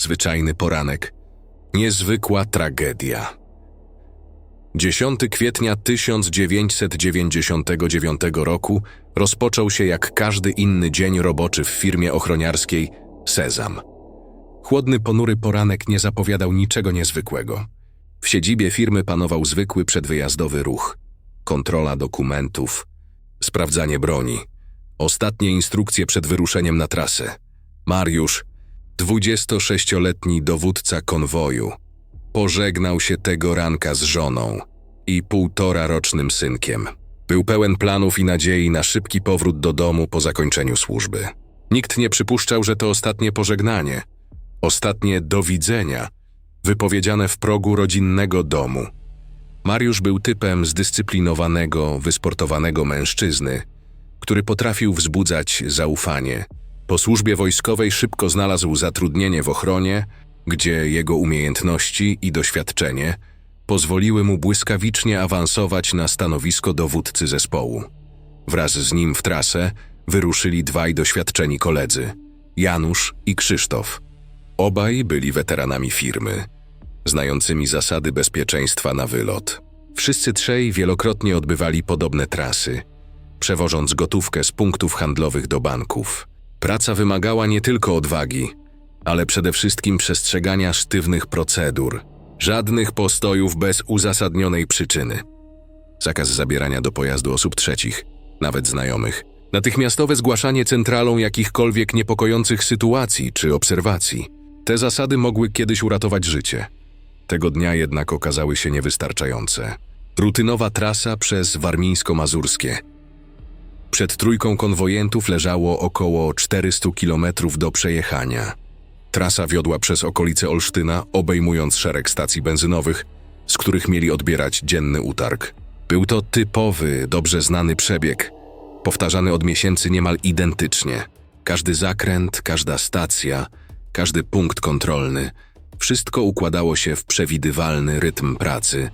zwyczajny poranek. Niezwykła tragedia. 10 kwietnia 1999 roku rozpoczął się jak każdy inny dzień roboczy w firmie ochroniarskiej Sezam. Chłodny, ponury poranek nie zapowiadał niczego niezwykłego. W siedzibie firmy panował zwykły przedwyjazdowy ruch. Kontrola dokumentów, sprawdzanie broni, ostatnie instrukcje przed wyruszeniem na trasę. Mariusz, 26-letni dowódca konwoju, pożegnał się tego ranka z żoną i półtora rocznym synkiem. Był pełen planów i nadziei na szybki powrót do domu po zakończeniu służby. Nikt nie przypuszczał, że to ostatnie pożegnanie, ostatnie do widzenia, wypowiedziane w progu rodzinnego domu. Mariusz był typem zdyscyplinowanego, wysportowanego mężczyzny, który potrafił wzbudzać zaufanie. Po służbie wojskowej szybko znalazł zatrudnienie w ochronie, gdzie jego umiejętności i doświadczenie pozwoliły mu błyskawicznie awansować na stanowisko dowódcy zespołu. Wraz z nim w trasę wyruszyli dwaj doświadczeni koledzy Janusz i Krzysztof. Obaj byli weteranami firmy, znającymi zasady bezpieczeństwa na wylot. Wszyscy trzej wielokrotnie odbywali podobne trasy, przewożąc gotówkę z punktów handlowych do banków. Praca wymagała nie tylko odwagi, ale przede wszystkim przestrzegania sztywnych procedur, żadnych postojów bez uzasadnionej przyczyny. Zakaz zabierania do pojazdu osób trzecich, nawet znajomych. Natychmiastowe zgłaszanie centralą jakichkolwiek niepokojących sytuacji czy obserwacji. Te zasady mogły kiedyś uratować życie. Tego dnia jednak okazały się niewystarczające. Rutynowa trasa przez Warmińsko-Mazurskie. Przed trójką konwojentów leżało około 400 kilometrów do przejechania. Trasa wiodła przez okolice Olsztyna, obejmując szereg stacji benzynowych, z których mieli odbierać dzienny utarg. Był to typowy, dobrze znany przebieg, powtarzany od miesięcy niemal identycznie. Każdy zakręt, każda stacja, każdy punkt kontrolny, wszystko układało się w przewidywalny rytm pracy.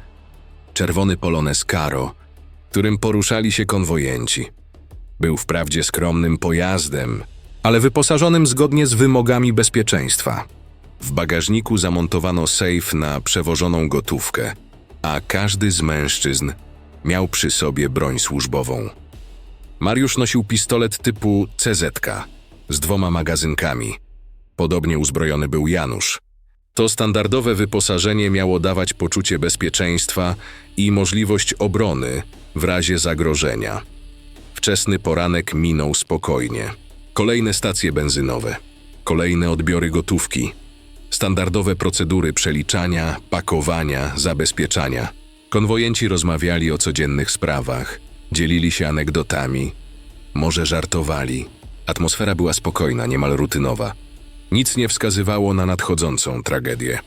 Czerwony polones Caro, którym poruszali się konwojenci. Był wprawdzie skromnym pojazdem, ale wyposażonym zgodnie z wymogami bezpieczeństwa. W bagażniku zamontowano sejf na przewożoną gotówkę, a każdy z mężczyzn miał przy sobie broń służbową. Mariusz nosił pistolet typu CZ z dwoma magazynkami. Podobnie uzbrojony był Janusz. To standardowe wyposażenie miało dawać poczucie bezpieczeństwa i możliwość obrony w razie zagrożenia. Wczesny poranek minął spokojnie. Kolejne stacje benzynowe, kolejne odbiory gotówki, standardowe procedury przeliczania, pakowania, zabezpieczania. Konwojenci rozmawiali o codziennych sprawach, dzielili się anegdotami, może żartowali. Atmosfera była spokojna, niemal rutynowa. Nic nie wskazywało na nadchodzącą tragedię.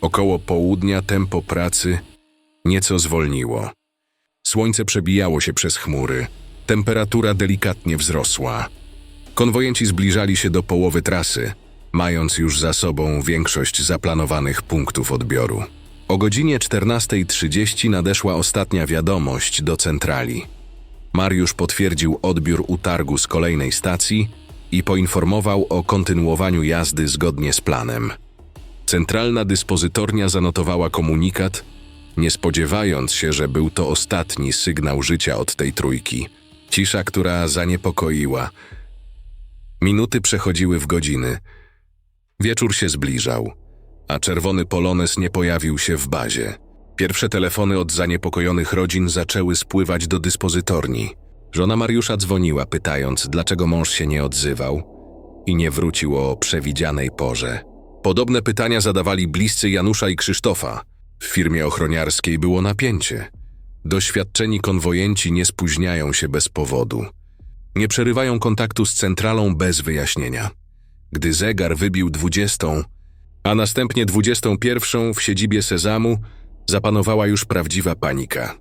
Około południa tempo pracy nieco zwolniło. Słońce przebijało się przez chmury, temperatura delikatnie wzrosła. Konwojenci zbliżali się do połowy trasy, mając już za sobą większość zaplanowanych punktów odbioru. O godzinie 14.30 nadeszła ostatnia wiadomość do centrali. Mariusz potwierdził odbiór utargu z kolejnej stacji i poinformował o kontynuowaniu jazdy zgodnie z planem. Centralna dyspozytornia zanotowała komunikat, nie spodziewając się, że był to ostatni sygnał życia od tej trójki. Cisza, która zaniepokoiła. Minuty przechodziły w godziny. Wieczór się zbliżał, a czerwony polones nie pojawił się w bazie. Pierwsze telefony od zaniepokojonych rodzin zaczęły spływać do dyspozytorni. Żona Mariusza dzwoniła, pytając, dlaczego mąż się nie odzywał i nie wrócił o przewidzianej porze. Podobne pytania zadawali bliscy Janusza i Krzysztofa. W firmie ochroniarskiej było napięcie. Doświadczeni konwojenci nie spóźniają się bez powodu. Nie przerywają kontaktu z centralą bez wyjaśnienia. Gdy zegar wybił dwudziestą, a następnie dwudziestą pierwszą w siedzibie Sezamu, zapanowała już prawdziwa panika.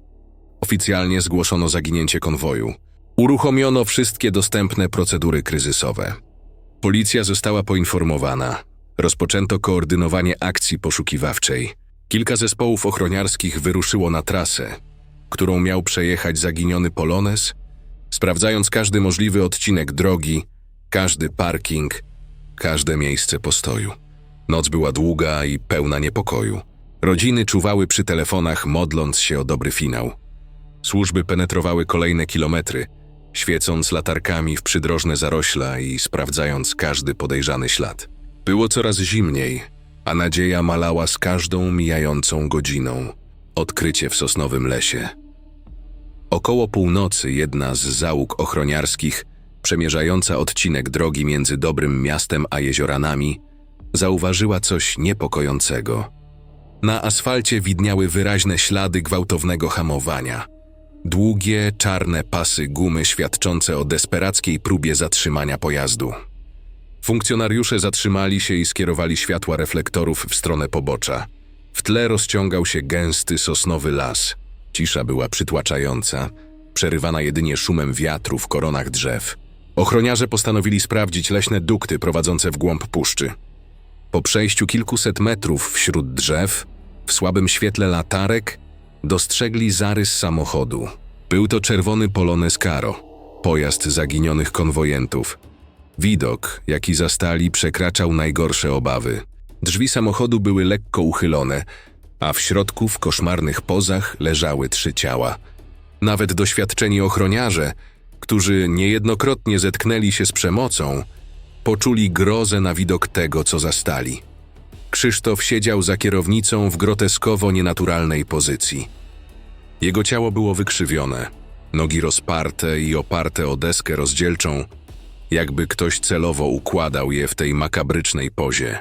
Oficjalnie zgłoszono zaginięcie konwoju. Uruchomiono wszystkie dostępne procedury kryzysowe. Policja została poinformowana. Rozpoczęto koordynowanie akcji poszukiwawczej. Kilka zespołów ochroniarskich wyruszyło na trasę, którą miał przejechać zaginiony Polones, sprawdzając każdy możliwy odcinek drogi, każdy parking, każde miejsce postoju. Noc była długa i pełna niepokoju. Rodziny czuwały przy telefonach, modląc się o dobry finał. Służby penetrowały kolejne kilometry, świecąc latarkami w przydrożne zarośla i sprawdzając każdy podejrzany ślad. Było coraz zimniej, a nadzieja malała z każdą mijającą godziną. Odkrycie w sosnowym lesie. Około północy jedna z załóg ochroniarskich, przemierzająca odcinek drogi między Dobrym Miastem a Jezioranami, zauważyła coś niepokojącego. Na asfalcie widniały wyraźne ślady gwałtownego hamowania. Długie, czarne pasy gumy świadczące o desperackiej próbie zatrzymania pojazdu. Funkcjonariusze zatrzymali się i skierowali światła reflektorów w stronę pobocza. W tle rozciągał się gęsty sosnowy las. Cisza była przytłaczająca, przerywana jedynie szumem wiatru w koronach drzew. Ochroniarze postanowili sprawdzić leśne dukty prowadzące w głąb puszczy. Po przejściu kilkuset metrów wśród drzew, w słabym świetle latarek, dostrzegli zarys samochodu. Był to czerwony Polones Caro, pojazd zaginionych konwojentów. Widok, jaki zastali, przekraczał najgorsze obawy. Drzwi samochodu były lekko uchylone, a w środku w koszmarnych pozach leżały trzy ciała. Nawet doświadczeni ochroniarze, którzy niejednokrotnie zetknęli się z przemocą, poczuli grozę na widok tego, co zastali. Krzysztof siedział za kierownicą w groteskowo nienaturalnej pozycji. Jego ciało było wykrzywione, nogi rozparte i oparte o deskę rozdzielczą, jakby ktoś celowo układał je w tej makabrycznej pozie.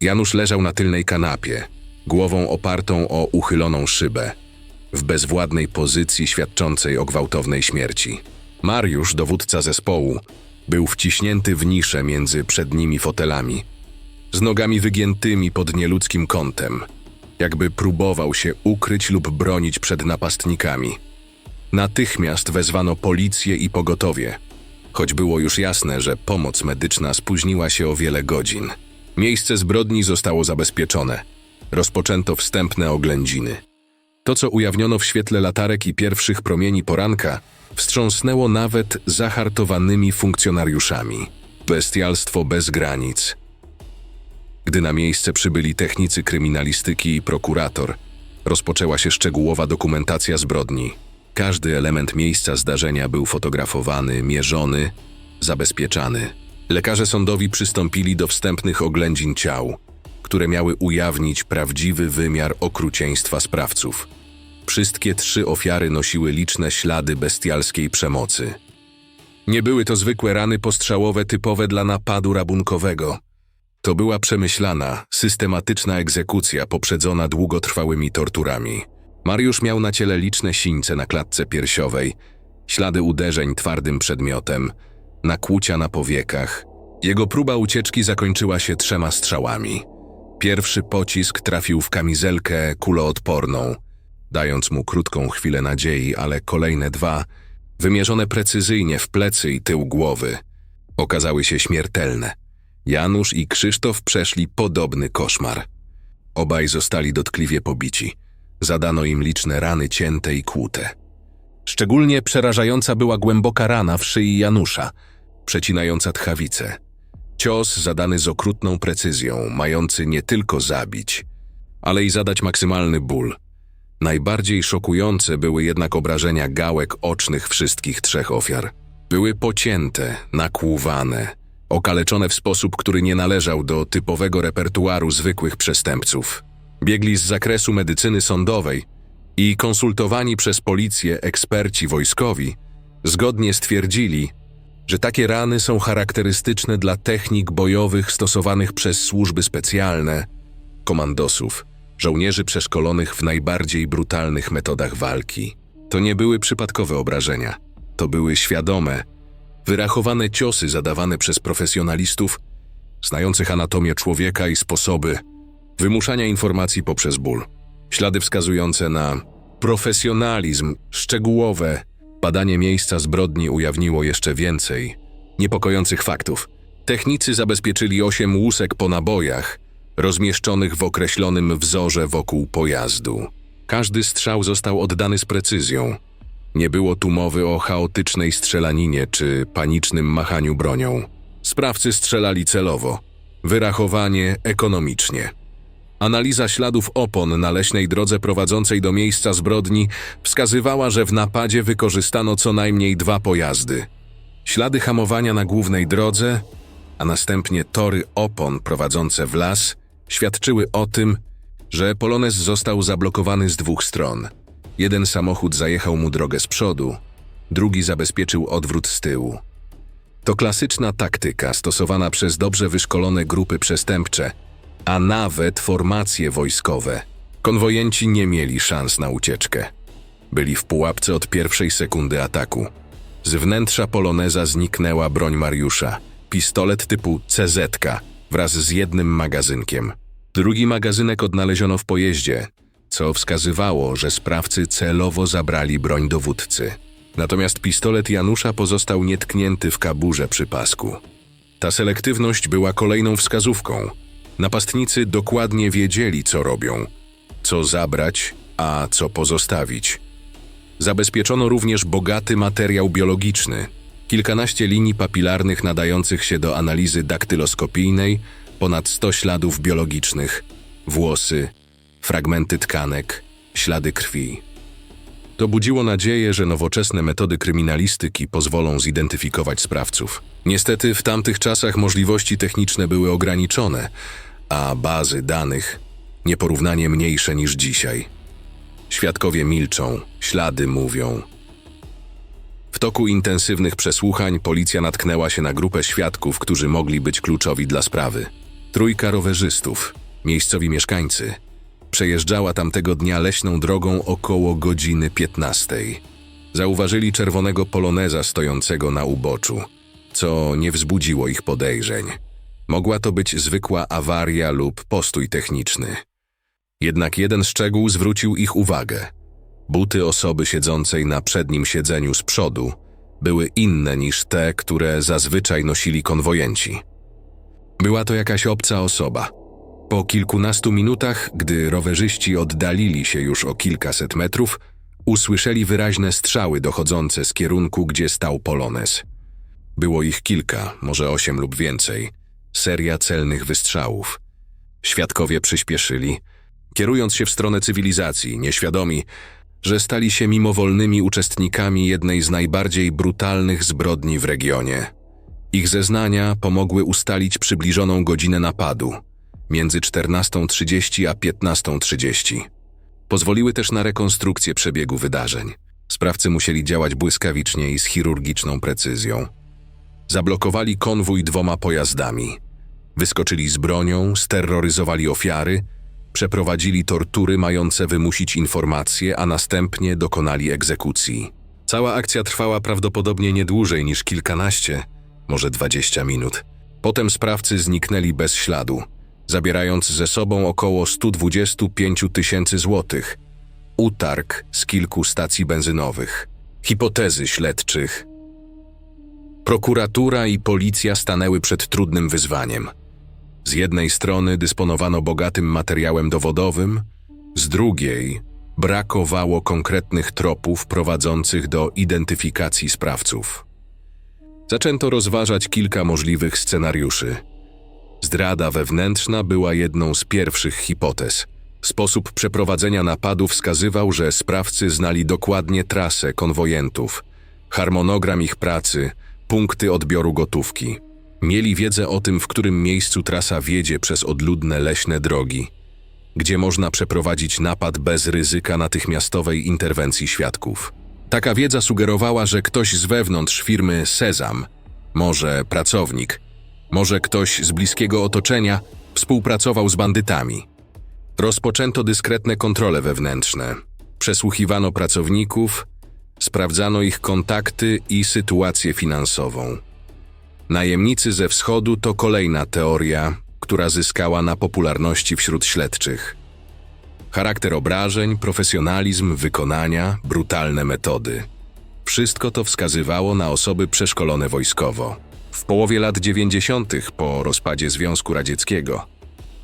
Janusz leżał na tylnej kanapie, głową opartą o uchyloną szybę, w bezwładnej pozycji świadczącej o gwałtownej śmierci. Mariusz, dowódca zespołu, był wciśnięty w niszę między przednimi fotelami, z nogami wygiętymi pod nieludzkim kątem, jakby próbował się ukryć lub bronić przed napastnikami. Natychmiast wezwano policję i pogotowie, choć było już jasne, że pomoc medyczna spóźniła się o wiele godzin. Miejsce zbrodni zostało zabezpieczone. Rozpoczęto wstępne oględziny. To, co ujawniono w świetle latarek i pierwszych promieni poranka, wstrząsnęło nawet zahartowanymi funkcjonariuszami. Bestialstwo bez granic. Gdy na miejsce przybyli technicy kryminalistyki i prokurator, rozpoczęła się szczegółowa dokumentacja zbrodni. Każdy element miejsca zdarzenia był fotografowany, mierzony, zabezpieczany. Lekarze sądowi przystąpili do wstępnych oględzin ciał, które miały ujawnić prawdziwy wymiar okrucieństwa sprawców. Wszystkie trzy ofiary nosiły liczne ślady bestialskiej przemocy. Nie były to zwykłe rany postrzałowe typowe dla napadu rabunkowego. To była przemyślana, systematyczna egzekucja poprzedzona długotrwałymi torturami. Mariusz miał na ciele liczne sińce na klatce piersiowej, ślady uderzeń twardym przedmiotem, nakłucia na powiekach. Jego próba ucieczki zakończyła się trzema strzałami. Pierwszy pocisk trafił w kamizelkę kuloodporną, dając mu krótką chwilę nadziei, ale kolejne dwa, wymierzone precyzyjnie w plecy i tył głowy, okazały się śmiertelne. Janusz i Krzysztof przeszli podobny koszmar. Obaj zostali dotkliwie pobici. Zadano im liczne rany cięte i kłute. Szczególnie przerażająca była głęboka rana w szyi Janusza, przecinająca tchawicę. Cios zadany z okrutną precyzją, mający nie tylko zabić, ale i zadać maksymalny ból. Najbardziej szokujące były jednak obrażenia gałek ocznych wszystkich trzech ofiar. Były pocięte, nakłuwane, okaleczone w sposób, który nie należał do typowego repertuaru zwykłych przestępców. Biegli z zakresu medycyny sądowej i konsultowani przez policję eksperci wojskowi zgodnie stwierdzili, że takie rany są charakterystyczne dla technik bojowych stosowanych przez służby specjalne, komandosów, żołnierzy przeszkolonych w najbardziej brutalnych metodach walki. To nie były przypadkowe obrażenia, to były świadome, wyrachowane ciosy zadawane przez profesjonalistów znających anatomię człowieka i sposoby wymuszania informacji poprzez ból. Ślady wskazujące na profesjonalizm, szczegółowe badanie miejsca zbrodni ujawniło jeszcze więcej niepokojących faktów. Technicy zabezpieczyli osiem łusek po nabojach, rozmieszczonych w określonym wzorze wokół pojazdu. Każdy strzał został oddany z precyzją. Nie było tu mowy o chaotycznej strzelaninie czy panicznym machaniu bronią. Sprawcy strzelali celowo, wyrachowanie, ekonomicznie. Analiza śladów opon na leśnej drodze prowadzącej do miejsca zbrodni wskazywała, że w napadzie wykorzystano co najmniej dwa pojazdy. Ślady hamowania na głównej drodze, a następnie tory opon prowadzące w las świadczyły o tym, że Polones został zablokowany z dwóch stron. Jeden samochód zajechał mu drogę z przodu, drugi zabezpieczył odwrót z tyłu. To klasyczna taktyka stosowana przez dobrze wyszkolone grupy przestępcze, a nawet formacje wojskowe. Konwojenci nie mieli szans na ucieczkę. Byli w pułapce od pierwszej sekundy ataku. Z wnętrza poloneza zniknęła broń Mariusza, pistolet typu CZ wraz z jednym magazynkiem. Drugi magazynek odnaleziono w pojeździe, co wskazywało, że sprawcy celowo zabrali broń dowódcy. Natomiast pistolet Janusza pozostał nietknięty w kaburze przy pasku. Ta selektywność była kolejną wskazówką. Napastnicy dokładnie wiedzieli, co robią, co zabrać, a co pozostawić. Zabezpieczono również bogaty materiał biologiczny, kilkanaście linii papilarnych nadających się do analizy daktyloskopijnej, ponad 100 śladów biologicznych, włosy, fragmenty tkanek, ślady krwi. To budziło nadzieję, że nowoczesne metody kryminalistyki pozwolą zidentyfikować sprawców. Niestety w tamtych czasach możliwości techniczne były ograniczone, a bazy danych nieporównanie mniejsze niż dzisiaj. Świadkowie milczą, ślady mówią. W toku intensywnych przesłuchań policja natknęła się na grupę świadków, którzy mogli być kluczowi dla sprawy. Trójka rowerzystów, miejscowi mieszkańcy, przejeżdżała tamtego dnia leśną drogą około godziny 15. Zauważyli czerwonego poloneza stojącego na uboczu, co nie wzbudziło ich podejrzeń. Mogła to być zwykła awaria lub postój techniczny. Jednak jeden szczegół zwrócił ich uwagę. Buty osoby siedzącej na przednim siedzeniu z przodu były inne niż te, które zazwyczaj nosili konwojenci. Była to jakaś obca osoba. Po kilkunastu minutach, gdy rowerzyści oddalili się już o kilkaset metrów, usłyszeli wyraźne strzały dochodzące z kierunku, gdzie stał Polones. Było ich kilka, może osiem lub więcej. Seria celnych wystrzałów. Świadkowie przyspieszyli, kierując się w stronę cywilizacji, nieświadomi, że stali się mimowolnymi uczestnikami jednej z najbardziej brutalnych zbrodni w regionie. Ich zeznania pomogły ustalić przybliżoną godzinę napadu między 14.30 a 15.30. Pozwoliły też na rekonstrukcję przebiegu wydarzeń. Sprawcy musieli działać błyskawicznie i z chirurgiczną precyzją. Zablokowali konwój dwoma pojazdami. Wyskoczyli z bronią, sterroryzowali ofiary, przeprowadzili tortury mające wymusić informacje, a następnie dokonali egzekucji. Cała akcja trwała prawdopodobnie nie dłużej niż kilkanaście, może dwadzieścia minut. Potem sprawcy zniknęli bez śladu, zabierając ze sobą około 125 tysięcy złotych, utarg z kilku stacji benzynowych, hipotezy śledczych. Prokuratura i policja stanęły przed trudnym wyzwaniem. Z jednej strony dysponowano bogatym materiałem dowodowym, z drugiej brakowało konkretnych tropów prowadzących do identyfikacji sprawców. Zaczęto rozważać kilka możliwych scenariuszy. Zdrada wewnętrzna była jedną z pierwszych hipotez. Sposób przeprowadzenia napadu wskazywał, że sprawcy znali dokładnie trasę konwojentów, harmonogram ich pracy, punkty odbioru gotówki. Mieli wiedzę o tym, w którym miejscu trasa wiedzie przez odludne leśne drogi, gdzie można przeprowadzić napad bez ryzyka natychmiastowej interwencji świadków. Taka wiedza sugerowała, że ktoś z wewnątrz firmy Sezam, może pracownik, może ktoś z bliskiego otoczenia, współpracował z bandytami. Rozpoczęto dyskretne kontrole wewnętrzne. Przesłuchiwano pracowników, sprawdzano ich kontakty i sytuację finansową. Najemnicy ze wschodu to kolejna teoria, która zyskała na popularności wśród śledczych. Charakter obrażeń, profesjonalizm wykonania, brutalne metody. Wszystko to wskazywało na osoby przeszkolone wojskowo. W połowie lat 90. po rozpadzie Związku Radzieckiego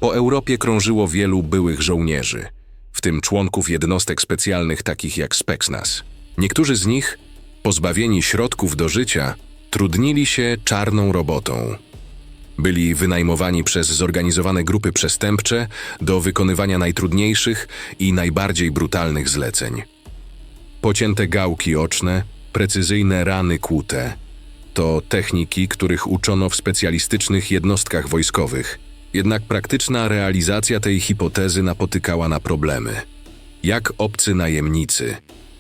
po Europie krążyło wielu byłych żołnierzy, w tym członków jednostek specjalnych takich jak Spexnas. Niektórzy z nich, pozbawieni środków do życia, trudnili się czarną robotą. Byli wynajmowani przez zorganizowane grupy przestępcze do wykonywania najtrudniejszych i najbardziej brutalnych zleceń. Pocięte gałki oczne, precyzyjne rany kłute to techniki, których uczono w specjalistycznych jednostkach wojskowych. Jednak praktyczna realizacja tej hipotezy napotykała na problemy. Jak obcy najemnicy,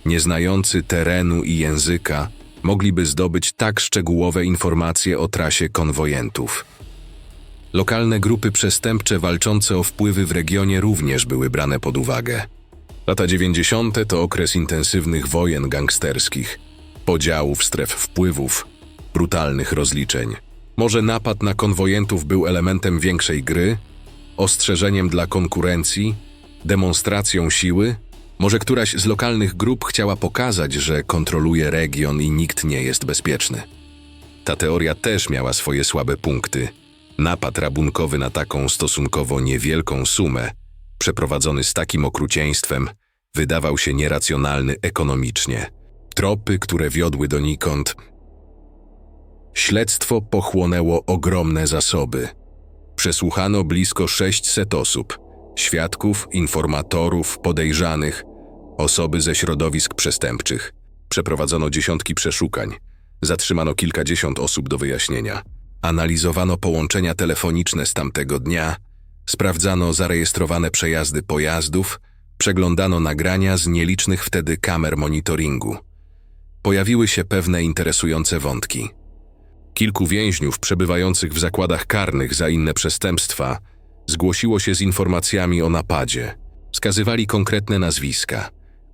nieznający terenu i języka, mogliby zdobyć tak szczegółowe informacje o trasie konwojentów? Lokalne grupy przestępcze walczące o wpływy w regionie również były brane pod uwagę. Lata 90. to okres intensywnych wojen gangsterskich, podziałów stref wpływów, brutalnych rozliczeń. Może napad na konwojentów był elementem większej gry, ostrzeżeniem dla konkurencji, demonstracją siły? Może któraś z lokalnych grup chciała pokazać, że kontroluje region i nikt nie jest bezpieczny? Ta teoria też miała swoje słabe punkty. Napad rabunkowy na taką stosunkowo niewielką sumę, przeprowadzony z takim okrucieństwem, wydawał się nieracjonalny ekonomicznie. Tropy, które wiodły donikąd. Śledztwo pochłonęło ogromne zasoby. Przesłuchano blisko 600 osób świadków, informatorów, podejrzanych, osoby ze środowisk przestępczych. Przeprowadzono dziesiątki przeszukań. Zatrzymano kilkadziesiąt osób do wyjaśnienia. Analizowano połączenia telefoniczne z tamtego dnia, sprawdzano zarejestrowane przejazdy pojazdów, przeglądano nagrania z nielicznych wtedy kamer monitoringu. Pojawiły się pewne interesujące wątki. Kilku więźniów przebywających w zakładach karnych za inne przestępstwa zgłosiło się z informacjami o napadzie. Wskazywali konkretne nazwiska,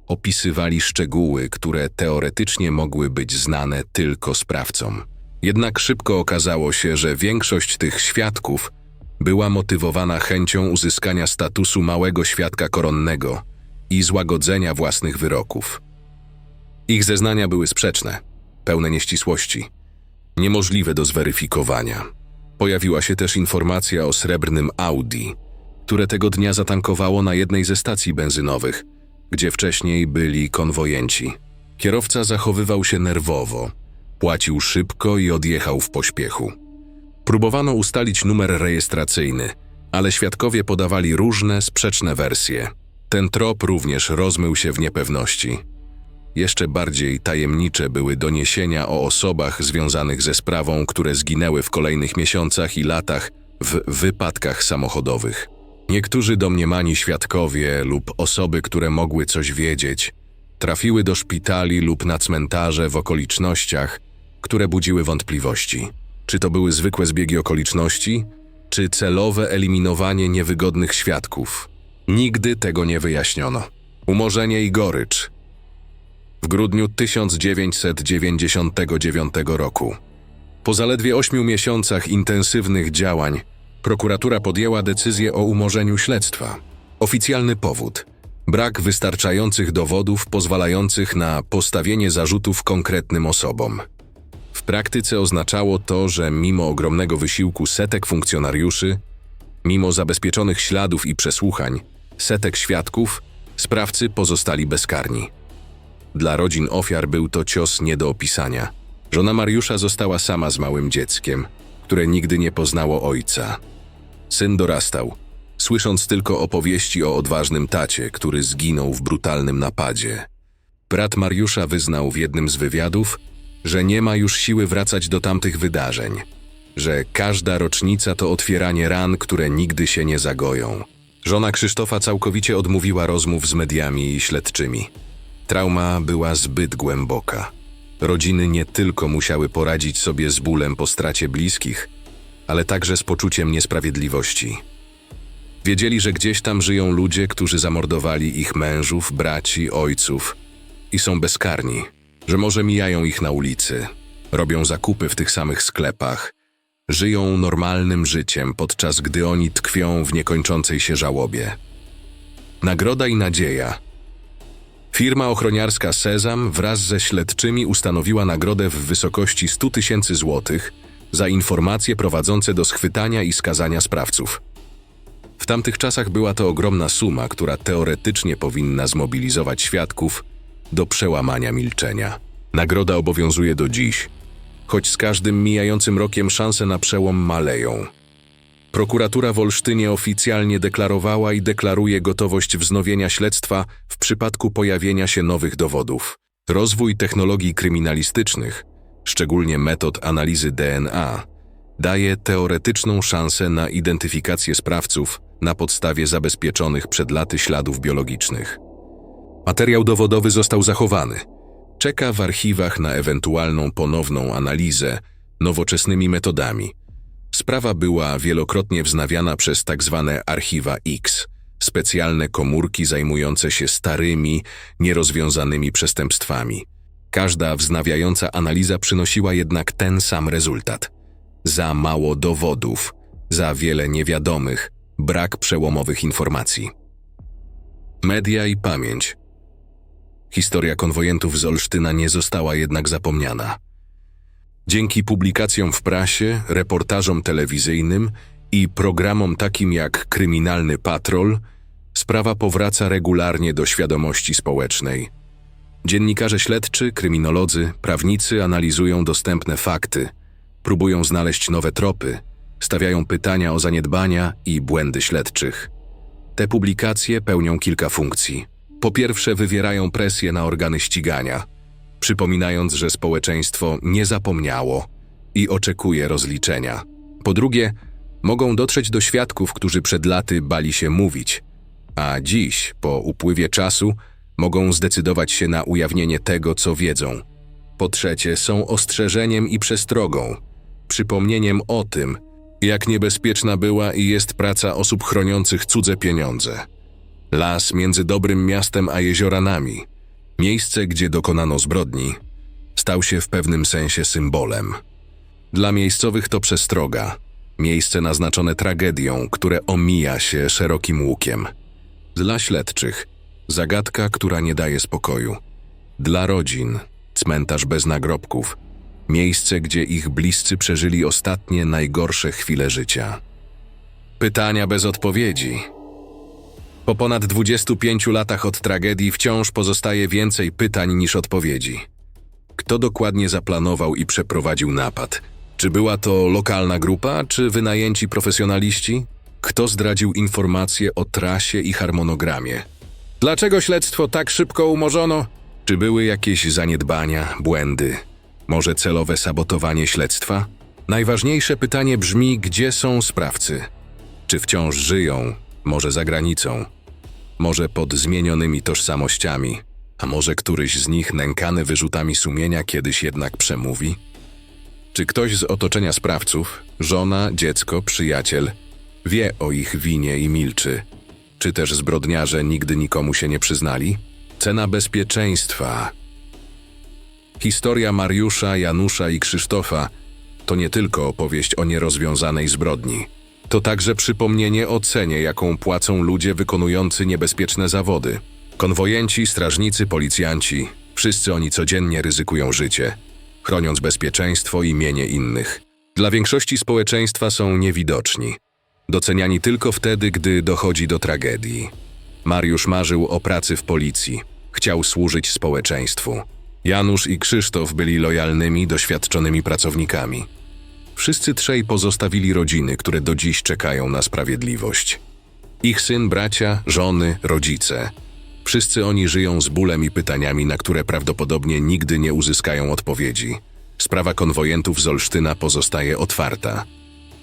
opisywali szczegóły, które teoretycznie mogły być znane tylko sprawcom. Jednak szybko okazało się, że większość tych świadków była motywowana chęcią uzyskania statusu małego świadka koronnego i złagodzenia własnych wyroków. Ich zeznania były sprzeczne, pełne nieścisłości, niemożliwe do zweryfikowania. Pojawiła się też informacja o srebrnym Audi, które tego dnia zatankowało na jednej ze stacji benzynowych, gdzie wcześniej byli konwojenci. Kierowca zachowywał się nerwowo, płacił szybko i odjechał w pośpiechu. Próbowano ustalić numer rejestracyjny, ale świadkowie podawali różne, sprzeczne wersje. Ten trop również rozmył się w niepewności. Jeszcze bardziej tajemnicze były doniesienia o osobach związanych ze sprawą, które zginęły w kolejnych miesiącach i latach w wypadkach samochodowych. Niektórzy domniemani świadkowie lub osoby, które mogły coś wiedzieć, trafiły do szpitali lub na cmentarze w okolicznościach, które budziły wątpliwości. Czy to były zwykłe zbiegi okoliczności, czy celowe eliminowanie niewygodnych świadków? Nigdy tego nie wyjaśniono. Umorzenie i gorycz – w grudniu 1999 roku. Po zaledwie ośmiu miesiącach intensywnych działań, prokuratura podjęła decyzję o umorzeniu śledztwa. Oficjalny powód brak wystarczających dowodów pozwalających na postawienie zarzutów konkretnym osobom. W praktyce oznaczało to, że mimo ogromnego wysiłku setek funkcjonariuszy, mimo zabezpieczonych śladów i przesłuchań, setek świadków, sprawcy pozostali bezkarni. Dla rodzin ofiar był to cios nie do opisania. Żona Mariusza została sama z małym dzieckiem, które nigdy nie poznało ojca. Syn dorastał, słysząc tylko opowieści o odważnym tacie, który zginął w brutalnym napadzie. Brat Mariusza wyznał w jednym z wywiadów, że nie ma już siły wracać do tamtych wydarzeń, że każda rocznica to otwieranie ran, które nigdy się nie zagoją. Żona Krzysztofa całkowicie odmówiła rozmów z mediami i śledczymi. Trauma była zbyt głęboka. Rodziny nie tylko musiały poradzić sobie z bólem po stracie bliskich, ale także z poczuciem niesprawiedliwości. Wiedzieli, że gdzieś tam żyją ludzie, którzy zamordowali ich mężów, braci, ojców i są bezkarni, że może mijają ich na ulicy, robią zakupy w tych samych sklepach, żyją normalnym życiem, podczas gdy oni tkwią w niekończącej się żałobie. Nagroda i nadzieja – Firma ochroniarska Sezam wraz ze śledczymi ustanowiła nagrodę w wysokości 100 tysięcy złotych za informacje prowadzące do schwytania i skazania sprawców. W tamtych czasach była to ogromna suma, która teoretycznie powinna zmobilizować świadków do przełamania milczenia. Nagroda obowiązuje do dziś. choć z każdym mijającym rokiem szanse na przełom maleją. Prokuratura w Olsztynie oficjalnie deklarowała i deklaruje gotowość wznowienia śledztwa w przypadku pojawienia się nowych dowodów. Rozwój technologii kryminalistycznych, szczególnie metod analizy DNA, daje teoretyczną szansę na identyfikację sprawców na podstawie zabezpieczonych przed laty śladów biologicznych. Materiał dowodowy został zachowany. Czeka w archiwach na ewentualną ponowną analizę nowoczesnymi metodami. Sprawa była wielokrotnie wznawiana przez tzw. archiwa X, specjalne komórki zajmujące się starymi, nierozwiązanymi przestępstwami. Każda wznawiająca analiza przynosiła jednak ten sam rezultat. Za mało dowodów, za wiele niewiadomych, brak przełomowych informacji. Media i pamięć. Historia konwojentów z Olsztyna nie została jednak zapomniana. Dzięki publikacjom w prasie, reportażom telewizyjnym i programom takim jak Kryminalny Patrol, sprawa powraca regularnie do świadomości społecznej. Dziennikarze śledczy, kryminolodzy, prawnicy analizują dostępne fakty, próbują znaleźć nowe tropy, stawiają pytania o zaniedbania i błędy śledczych. Te publikacje pełnią kilka funkcji. Po pierwsze, wywierają presję na organy ścigania, przypominając, że społeczeństwo nie zapomniało i oczekuje rozliczenia. Po drugie, mogą dotrzeć do świadków, którzy przed laty bali się mówić, a dziś, po upływie czasu, mogą zdecydować się na ujawnienie tego, co wiedzą. Po trzecie, są ostrzeżeniem i przestrogą, przypomnieniem o tym, jak niebezpieczna była i jest praca osób chroniących cudze pieniądze. Las między dobrym miastem a jezioranami, miejsce, gdzie dokonano zbrodni, stał się w pewnym sensie symbolem. Dla miejscowych to przestroga, miejsce naznaczone tragedią, które omija się szerokim łukiem. Dla śledczych zagadka, która nie daje spokoju. Dla rodzin cmentarz bez nagrobków, miejsce, gdzie ich bliscy przeżyli ostatnie najgorsze chwile życia. Pytania bez odpowiedzi. Po ponad 25 latach od tragedii wciąż pozostaje więcej pytań niż odpowiedzi. Kto dokładnie zaplanował i przeprowadził napad? Czy była to lokalna grupa, czy wynajęci profesjonaliści? Kto zdradził informacje o trasie i harmonogramie? Dlaczego śledztwo tak szybko umorzono? Czy były jakieś zaniedbania, błędy? Może celowe sabotowanie śledztwa? Najważniejsze pytanie brzmi: gdzie są sprawcy? Czy wciąż żyją? Może za granicą? Może pod zmienionymi tożsamościami? A może któryś z nich nękany wyrzutami sumienia kiedyś jednak przemówi? Czy ktoś z otoczenia sprawców, żona, dziecko, przyjaciel, wie o ich winie i milczy? Czy też zbrodniarze nigdy nikomu się nie przyznali? Cena bezpieczeństwa. Historia Mariusza, Janusza i Krzysztofa to nie tylko opowieść o nierozwiązanej zbrodni. To także przypomnienie o cenie, jaką płacą ludzie wykonujący niebezpieczne zawody. Konwojenci, strażnicy, policjanci wszyscy oni codziennie ryzykują życie, chroniąc bezpieczeństwo i mienie innych. Dla większości społeczeństwa są niewidoczni, doceniani tylko wtedy, gdy dochodzi do tragedii. Mariusz marzył o pracy w policji, chciał służyć społeczeństwu. Janusz i Krzysztof byli lojalnymi, doświadczonymi pracownikami. Wszyscy trzej pozostawili rodziny, które do dziś czekają na sprawiedliwość. Ich syn, bracia, żony, rodzice. Wszyscy oni żyją z bólem i pytaniami, na które prawdopodobnie nigdy nie uzyskają odpowiedzi. Sprawa konwojentów z Olsztyna pozostaje otwarta.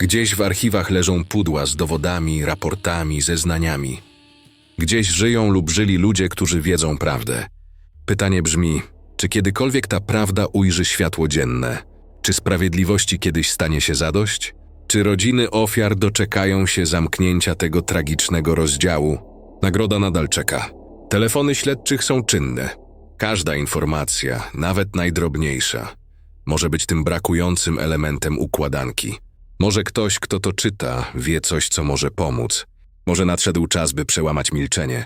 Gdzieś w archiwach leżą pudła z dowodami, raportami, zeznaniami. Gdzieś żyją lub żyli ludzie, którzy wiedzą prawdę. Pytanie brzmi: czy kiedykolwiek ta prawda ujrzy światło dzienne? Czy sprawiedliwości kiedyś stanie się zadość? Czy rodziny ofiar doczekają się zamknięcia tego tragicznego rozdziału? Nagroda nadal czeka. Telefony śledczych są czynne. Każda informacja, nawet najdrobniejsza, może być tym brakującym elementem układanki. Może ktoś, kto to czyta, wie coś, co może pomóc. Może nadszedł czas, by przełamać milczenie.